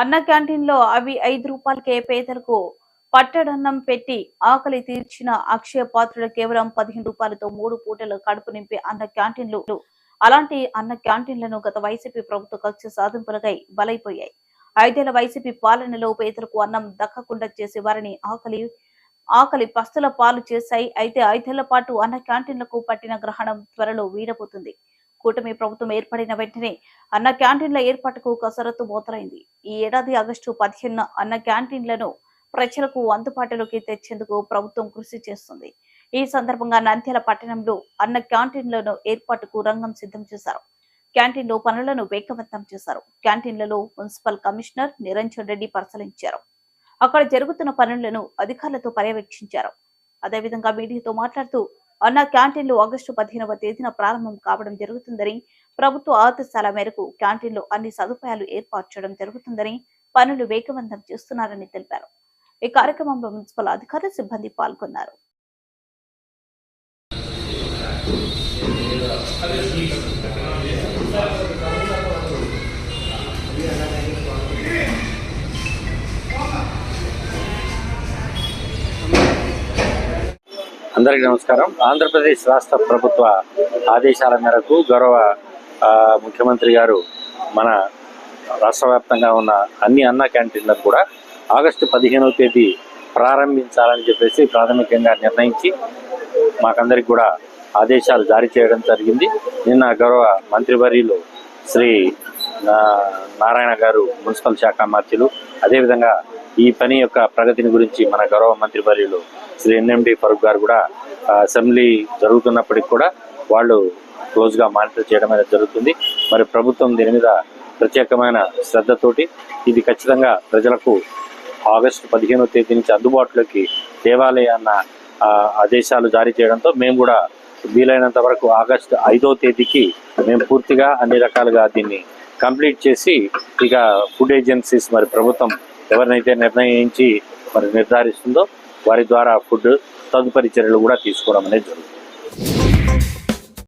అన్న క్యాంటీన్లో అవి ఐదు రూపాయలకే పేదలకు పట్టడన్నం పెట్టి ఆకలి తీర్చిన అక్షయ పాత్రుడు కేవలం పదిహేను రూపాయలతో మూడు పూటలు కడుపు నింపే అన్న క్యాంటీన్లు. అలాంటి అన్న క్యాంటీన్లను గత వైసీపీ ప్రభుత్వ కక్ష సాధింపులకై బలైపోయాయి. ఐదేళ్ళ వైసీపీ పాలనలో పేదలకు అన్నం దక్కకుండా చేసే వారిని ఆకలి ఆకలి పస్తుల పాలు చేశాయి. అయితే ఐదేళ్ళ పాటు అన్న క్యాంటీన్లకు పట్టిన గ్రహణం త్వరలో వీడబోతుంది. కూటమి ప్రభుత్వం ఏర్పడిన వెంటనే అన్న క్యాంటీన్ల ఏర్పాటుకు కసరత్తు మొదలైంది ఈ ఏడాది ఆగస్టు పదిహేను అన్న క్యాంటీన్లను ప్రజలకు అందుబాటులోకి తెచ్చేందుకు ప్రభుత్వం కృషి చేస్తుంది. ఈ సందర్భంగా నంద్యాల పట్టణంలో అన్న క్యాంటీన్లను ఏర్పాటుకు రంగం సిద్ధం చేశారు. క్యాంటీన్లో పనులను వేగవంతం చేశారు. క్యాంటీన్లలో మున్సిపల్ కమిషనర్ నిరంజన్ రెడ్డి పరిశీలించారు. అక్కడ జరుగుతున్న పనులను అధికారులతో పర్యవేక్షించారు. అదేవిధంగా మీడియాతో మాట్లాడుతూ అన్న క్యాంటీన్లు ఆగస్టు పదిహేనవ తేదీన ప్రారంభం కావడం జరుగుతుందని ప్రభుత్వ ఆదేశాల మేరకు క్యాంటీన్లో అన్ని సదుపాయాలు ఏర్పాటు చేయడం జరుగుతుందని పనులు వేగవంతం చేస్తున్నారని తెలిపారు. ఈ కార్యక్రమంలో మున్సిపల్ అధికారులు సిబ్బంది పాల్గొన్నారు. అందరికీ నమస్కారం. ఆంధ్రప్రదేశ్ రాష్ట్ర ప్రభుత్వ ఆదేశాల మేరకు గౌరవ ముఖ్యమంత్రి గారు మన రాష్ట్ర వ్యాప్తంగా ఉన్న అన్ని అన్న క్యాంటీన్లకు కూడా ఆగస్టు పదిహేనవ తేదీ ప్రారంభించాలని చెప్పేసి ప్రాథమికంగా నిర్ణయించి మాకందరికి కూడా ఆదేశాలు జారీ చేయడం జరిగింది. నిన్న గౌరవ మంత్రివర్యులు శ్రీ నారాయణ గారు మున్సిపల్ శాఖ మంత్రులు అదేవిధంగా ఈ పని యొక్క ప్రగతిని గురించి మన గౌరవ మంత్రి మంత్రివర్యులు శ్రీ ఎన్ఎండి ఫరూక్ గారు కూడా అసెంబ్లీ జరుగుతున్నప్పటికి కూడా వాళ్ళు క్లోజ్గా మానిటర్ చేయడం అనేది జరుగుతుంది. మరి ప్రభుత్వం దీని మీద ప్రత్యేకమైన శ్రద్ధతోటి ఇది ఖచ్చితంగా ప్రజలకు ఆగస్టు పదిహేనో తేదీ నుంచి అందుబాటులోకి దేవాలయాన్న ఆదేశాలు జారీ చేయడంతో మేము కూడా వీలైనంత వరకు ఆగస్టు ఐదో తేదీకి మేము పూర్తిగా అన్ని రకాలుగా దీన్ని కంప్లీట్ చేసి ఇక ఫుడ్ ఏజెన్సీస్ మరి ప్రభుత్వం ఎవరినైతే నిర్ణయించి మరి నిర్ధారిస్తుందో వారి ద్వారా ఫుడ్ తదుపరి చర్యలు కూడా తీసుకోవడం అనేది జరుగుతుంది.